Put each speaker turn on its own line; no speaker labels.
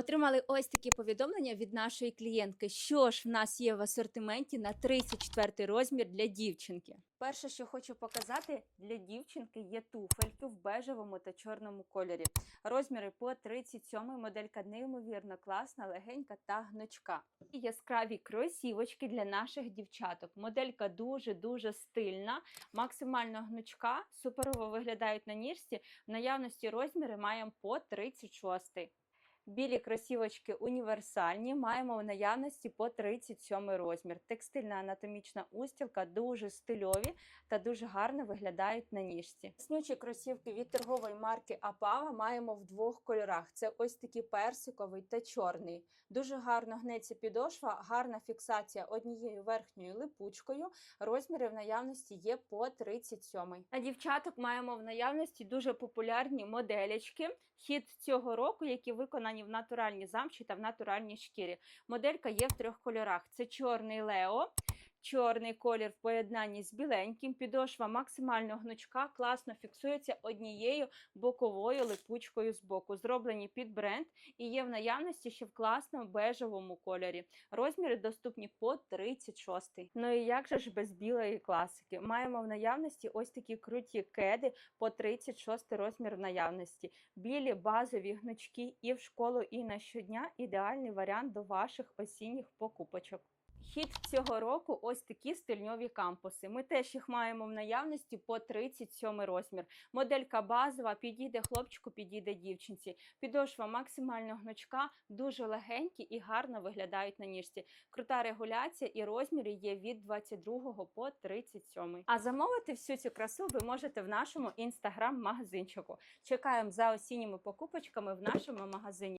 Отримали ось такі повідомлення від нашої клієнтки. Що ж в нас є в асортименті на 34 розмір для дівчинки? Перше, що хочу показати, для дівчинки є туфельки в бежевому та чорному кольорі. Розміри по 37 моделька неймовірно класна, легенька та гнучка. Яскраві кросівочки для наших дівчаток. Моделька дуже-дуже стильна, максимально гнучка, суперово виглядають на ніжці. В наявності розміри маємо по 36. Білі кросівочки універсальні. Маємо в наявності по 37 розмір. Текстильна анатомічна устілка дуже стильові та дуже гарно виглядають на ніжці. Снючі кросівки від торгової марки Апава маємо в двох кольорах: це ось такий персиковий та чорний. Дуже гарно гнеться підошва, гарна фіксація однією верхньою липучкою. Розміри в наявності є по 37. На дівчаток маємо в наявності дуже популярні моделечки. Хід цього року, які виконані в натуральній замші та в натуральній шкірі. Моделька є в трьох кольорах: це чорний Лео. Чорний колір в поєднанні з біленьким, підошва максимально гнучка, класно фіксується однією боковою липучкою з боку. Зроблені під бренд і є в наявності ще в класному бежевому кольорі. Розміри доступні по 36. Ну і як же ж без білої класики? Маємо в наявності ось такі круті кеди по 36 розмір в наявності. Білі базові гнучки і в школу, і на щодня ідеальний варіант до ваших осінніх покупочок. Хід цього року ось такі стильньові кампуси. Ми теж їх маємо в наявності по 37 розмір. Моделька базова, підійде хлопчику, підійде дівчинці. Підошва максимально гнучка, дуже легенькі і гарно виглядають на ніжці. Крута регуляція і розміри є від 22 по 37. А замовити всю цю красу ви можете в нашому інстаграм-магазинчику. Чекаємо за осінніми покупочками в нашому магазині.